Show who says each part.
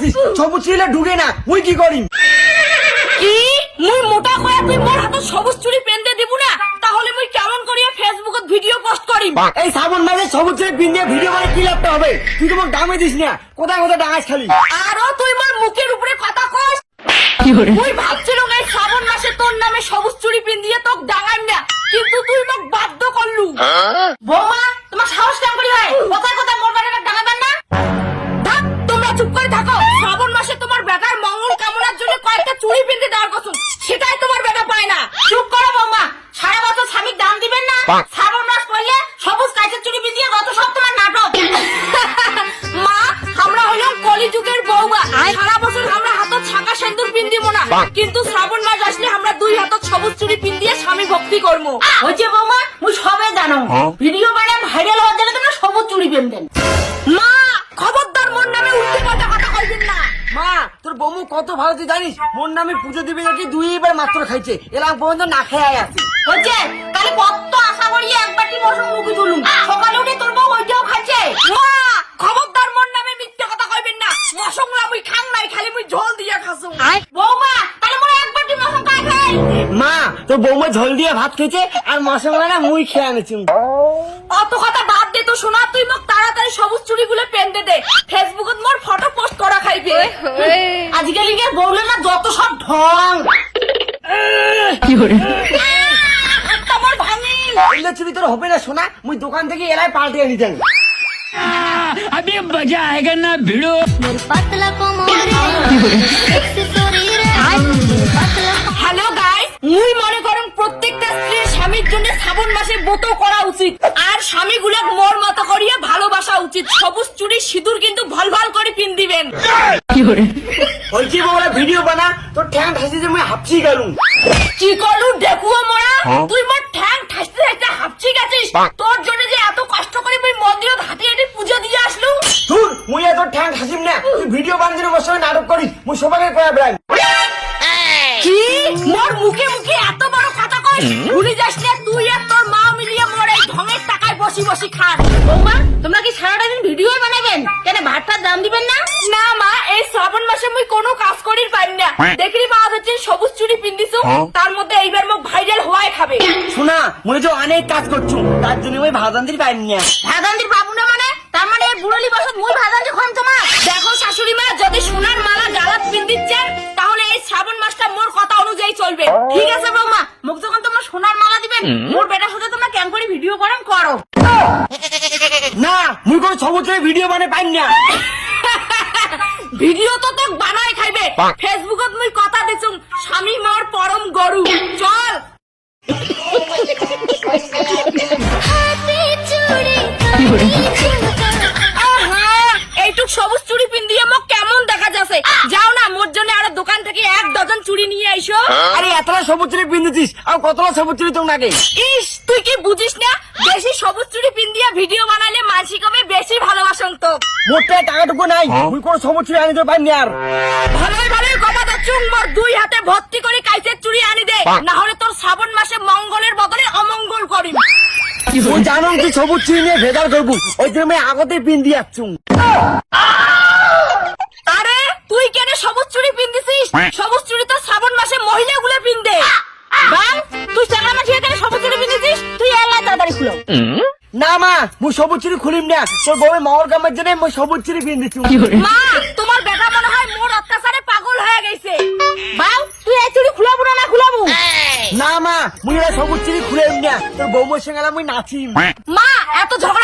Speaker 1: আছিস? সবুজ চুরিলে ঢুকে না। মুই কি করিম?
Speaker 2: কি? মুই মোটা কয়া তুই মোর হাতত সবুজ চুরি পেনতে দিব না? তাহলে মুই কেমন করিয়া ফেসবুকত ভিডিও পোস্ট করিম?
Speaker 1: এই শ্রাবণ মাসে সবুজ চুরি পিন ভিডিও মানে কি লাভটা হবে? তুই তো মোক দামে দিস না। কোথায় কোথায় ডাঙাস খালি?
Speaker 2: আরও তুই মোর মুখের উপরে কথা কস। মুই ভাবছিলাম এই শ্রাবণ মাসে তোর নামে সবুজ চুরি পিন দিয়ে তোক ডাঙাই না। কিন্তু তুই মোক বাধ্য করলু। বৌমা তোমার সাহস কেমন করি হয়? কোথায় কোথায় মোর বেটাকে শ্রাবণ মাস পড়লে সবুজ কাঁচের চুড়ি পিন গত সব তোমার নাটক। মা আমরা হইলাম কলিযুগের বৌমা সারা বছর আমরা হাতত ছাকা সেন্দুর পিন দিব না কিন্তু শ্রাবণ মাস আসলে আমরা দুই হাতত সবুজ চুড়ি পিন দিয়ে স্বামী ভক্তি করব হচ্ছে বৌমা মুই সবে জানো। ভিডিও বানায় ভাইরাল হওয়ার জন্য তোমরা সবুজ চুড়ি পিন দেন মা খবরদার মোর নামে উল্টো পাল্টা কথা কইবেন না।
Speaker 1: মা তোর বৌমু কত ভালো তুই জানিস? মোর নামে পুজো দিবি নাকি দুইবার মাত্র খাইছে। এলাম পর্যন্ত না খেয়ে আছে।
Speaker 2: হচ্ছে তাহলে কত করি এক বাটি মশন মুখে তুলুম সকালে উঠে তোর বউ ওইটাও খাচ্ছে। মা খবরদার মোর নামে মিথ্যে কথা কইবেন না। মশংলা মুই খাং নাই খালি মুই ঝোল দিয়া খাসু। বৌমা তাহলে মোর এক বাটি মশন কাই খাই
Speaker 1: মা তোর বৌমা ঝোল দিয়ে ভাত খেয়েছে আর মশলা না মুই খেয়ে আনেছি
Speaker 2: অত কথা বাদ দে তো শোনা তুই মোক তাড়াতাড়ি সবুজ চুড়ি গুলো পেনতে দে। ফেসবুকত মোর ফটো পোস্ট করা খাইবে। আজকালি কে বউলে না যত সব ঢং। তোমার ভাঙিল
Speaker 1: এলে চুরি তোর হবে না শোনা মুই দোকান থেকে এলাই পাল্টে আনি যাই
Speaker 3: अभी मजा आएगा ना भिड़ो
Speaker 4: मेरे पतला कोमोरे सेक्सी शरीर पतला
Speaker 2: হ্যালো গাইস মুই মনে করেন প্রত্যেকটা স্ত্রীর স্বামীর জন্য শ্রাবণ মাসে ব্রত করা উচিত আর স্বামীগুলাক মোর মতো করিয়া ভালোবাসা উচিত সবুজ চুড়ি সিঁদুর কিন্তু ভাল ভাল করে পিন দিবেন
Speaker 1: বলছি বৌলা ভিডিও বানা তোর ঠ্যাং ঠাসি যে মুই হাফছি গেলুম
Speaker 2: কি করলু দেখুও মোরা? তুই মোর ঠ্যাং ঠাসতে ঠাসতে হাঁপছি গেছিস? তোর জন্য যে এত কষ্ট করে মুই মন্দিরত হাঁটি হাঁটি পুজো দিয়ে আসলু?
Speaker 1: তুই মুই এত ঠ্যাং ঠাসিম না। তুই ভিডিও আমার সঙ্গে নাটক করিস মুই সবাইকে কয়া বেড়াই
Speaker 2: কি? মোর মুখে মুখে এত বড় কথা কই ভুলে যাস না তুই আর তোর মা মিলিয়ে মোর এই ঢঙের টাকায় বসি বসি খাস। বৌমা তোমরা কি সারাটা দিন ভিডিও বানাবেন কেন ভাতটার দাম দিবেন না না মা এই শ্রাবণ মাসে মুই কোনো কাজ করির পারি না। দেখলি মা হচ্ছে সবুজ চুড়ি পিন্দিছু তার মধ্যে এইবার মুখ ভাইরাল হওয়াই খাবে।
Speaker 1: শোনা মুই যে অনেক কাজ করছু তার জন্য মুই ভাদান্তির পাইনি না।
Speaker 2: ভাদান্তির পাবো না মানে? তার মানে এই বুড়লি বসত মুই ভাদান্তি খাম তোমার দেখো শাশুড়ি মা যদি সোনার মালা গালাত পিন্দিচ্ছেন তাহলে এই শ্রাবণ মাসটা মোর কথা অনুযায়ী চলবে। ঠিক আছে বৌমা মুখ যখন তোমরা সোনার মালা দিবেন মোর বেটার সাথে তোমরা কেমন করে ভিডিও করেন করো?
Speaker 1: না মুই কোনো সবুজ ভিডিও বানাই পাইন না।
Speaker 2: ভিডিও তো তোক বানাই খাইবে। ফেসবুকত মুই কথা দিছুম স্বামী মোর পরম গরু চল। হ্যাপি চুরি আরে
Speaker 1: এতটা সবুজ চুরি পিন্দিছিস আর কতটা সবুজ চুরি তোর নাকি?
Speaker 2: ইস তুই কি বুঝিস না? বেশি সবুজ চুড়ি পিন দিয়ে ভিডিও বানাইলে মানসি কবে বেশি ভালোবাসন তো
Speaker 1: মোটে টাকাটুকু নাই। মুই কোনো সবুজ চুরি আনিতে পাইনি আর।
Speaker 2: ভালোই ভালোই কথা তো চুম্বর দুই হাতে ভর্তি করে কাইসের চুড়ি আনি দে। না হলে তোর শ্রাবণ মাসে মঙ্গলের বদলে অমঙ্গল করিম।
Speaker 1: তুই জানো তুই সবুজ চুরি নিয়ে ভেজাল করব। ওই জন্য আমি আগতে পিন দিয়ে
Speaker 2: আল্লাহ তাড়াতাড়ি খুলো
Speaker 1: না মা মু সবুজ চুরি খুলিম না। তোর বউ মাওর কামের জন্য মু সবুজ চুরি পিন দিছি।
Speaker 2: মা তোমার বেটা মনে হয় মোর অত্যাচারে পাগল হয়ে গেছে। বাউ তুই এই চুড়ি খুলাবো না না খুলাবো?
Speaker 1: না মা মুই সবুজ চুরি খুলিম না। তোর বউমের সঙ্গে মুই নাচিম
Speaker 2: মা এত ঝগড়া